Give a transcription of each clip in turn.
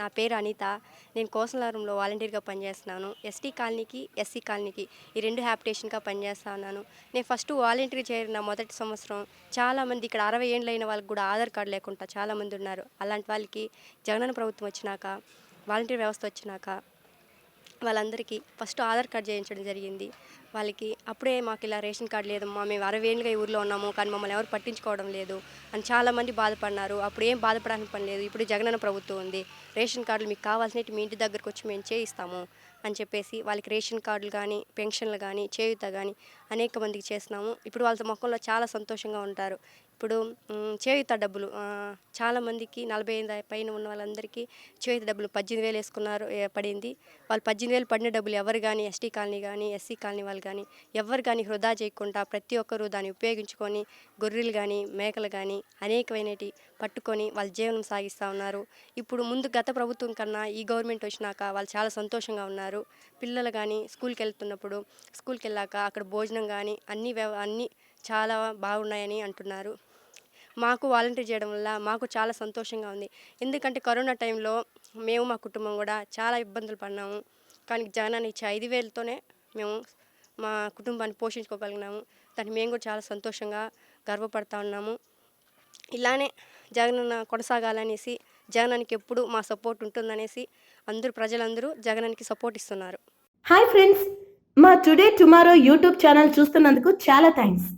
నా పేరు అనిత. నేను కోసలారంలో వాలంటీర్గా పనిచేస్తున్నాను. ఎస్టీ కాలనీకి ఎస్సీ కాలనీకి ఈ రెండు హ్యాపిటేషన్గా పనిచేస్తా ఉన్నాను నేను ఫస్ట్ వాలంటీర్ చేరిన మొదటి సంవత్సరం చాలామంది ఇక్కడ అరవై ఏళ్ళైన వాళ్ళకి కూడా ఆధార్ కార్డు లేకుండా చాలామంది ఉన్నారు. అలాంటి వాళ్ళకి జగనన్న ప్రభుత్వం వచ్చినాక వాలంటీర్ వ్యవస్థ వచ్చినాక వాళ్ళందరికీ ఫస్ట్ ఆధార్ కార్డ్ చేయించడం జరిగింది. వాళ్ళకి అప్పుడే మాకు ఇలా రేషన్ కార్డు లేదమ్మా మేము అరవై ఏళ్ళుగా ఈ ఊర్లో ఉన్నాము కానీ మమ్మల్ని ఎవరు పట్టించుకోవడం లేదు అని చాలామంది బాధపడినారు. అప్పుడు ఏం బాధపడాల్సిన పని లేదు ఇప్పుడు జగనన్న ప్రభుత్వం ఉంది. రేషన్ కార్డులు మీకు కావాల్సినవి మీ ఇంటి దగ్గరకు వచ్చి మేము చేయిస్తాము అని చెప్పేసి వాళ్ళకి రేషన్ కార్డులు కానీ పెన్షన్లు కానీ చేయుత కానీ అనేక మందికి చేస్తున్నాము. ఇప్పుడు వాళ్ళతో మొక్కల్లో చాలా సంతోషంగా ఉంటారు. ఇప్పుడు చేయుత డబ్బులు చాలామందికి నలభై ఐదు పైన ఉన్న వాళ్ళందరికీ చేయుత డబ్బులు పద్దెనిమిది వేలు వేసుకున్నారు పడింది. వాళ్ళు పద్దెనిమిది వేలు పడిన డబ్బులు ఎవరు కానీ ఎస్టీ కాలనీ కానీ ఎస్సీ కాలనీ వాళ్ళు కానీ ఎవరు కానీ వృధా చేయకుండా ప్రతి ఒక్కరూ దాన్ని ఉపయోగించుకొని గొర్రెలు కానీ మేకలు కానీ అనేకమైనటి పట్టుకొని వాళ్ళ జీవనం సాగిస్తూ ఉన్నారు. ఇప్పుడు ముందు గత ప్రభుత్వం కన్నా ఈ గవర్నమెంట్ వచ్చినాక వాళ్ళు చాలా సంతోషంగా ఉన్నారు. పిల్లలు కానీ స్కూల్కి వెళ్తున్నప్పుడు స్కూల్కి వెళ్ళాక అక్కడ భోజనం కానీ అన్ని వ్యవ అన్నీ చాలా బాగున్నాయని అంటున్నారు. మాకు వాలంటీర్ చేయడం వల్ల మాకు చాలా సంతోషంగా ఉంది. ఎందుకంటే కరోనా టైంలో మేము మా కుటుంబం కూడా చాలా ఇబ్బందులు పడినాము. కానీ జగనాన్ని ఇచ్చే ఐదు వేలతోనే మేము మా కుటుంబాన్ని పోషించుకోగలిగినాము. దాన్ని మేము కూడా చాలా సంతోషంగా గర్వపడతా ఉన్నాము. ఇలానే జగనన్న కొనసాగాలనేసి జగనానికి ఎప్పుడు మా సపోర్ట్ ఉంటుందనేసి అందరూ ప్రజలందరూ జగనానికి సపోర్ట్ ఇస్తున్నారు. హాయ్ ఫ్రెండ్స్ మా టుడే టుమారో యూట్యూబ్ ఛానల్ చూస్తున్నందుకు చాలా థ్యాంక్స్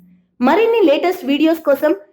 మరిన్ని లేటెస్ట్ వీడియోస్ కోసం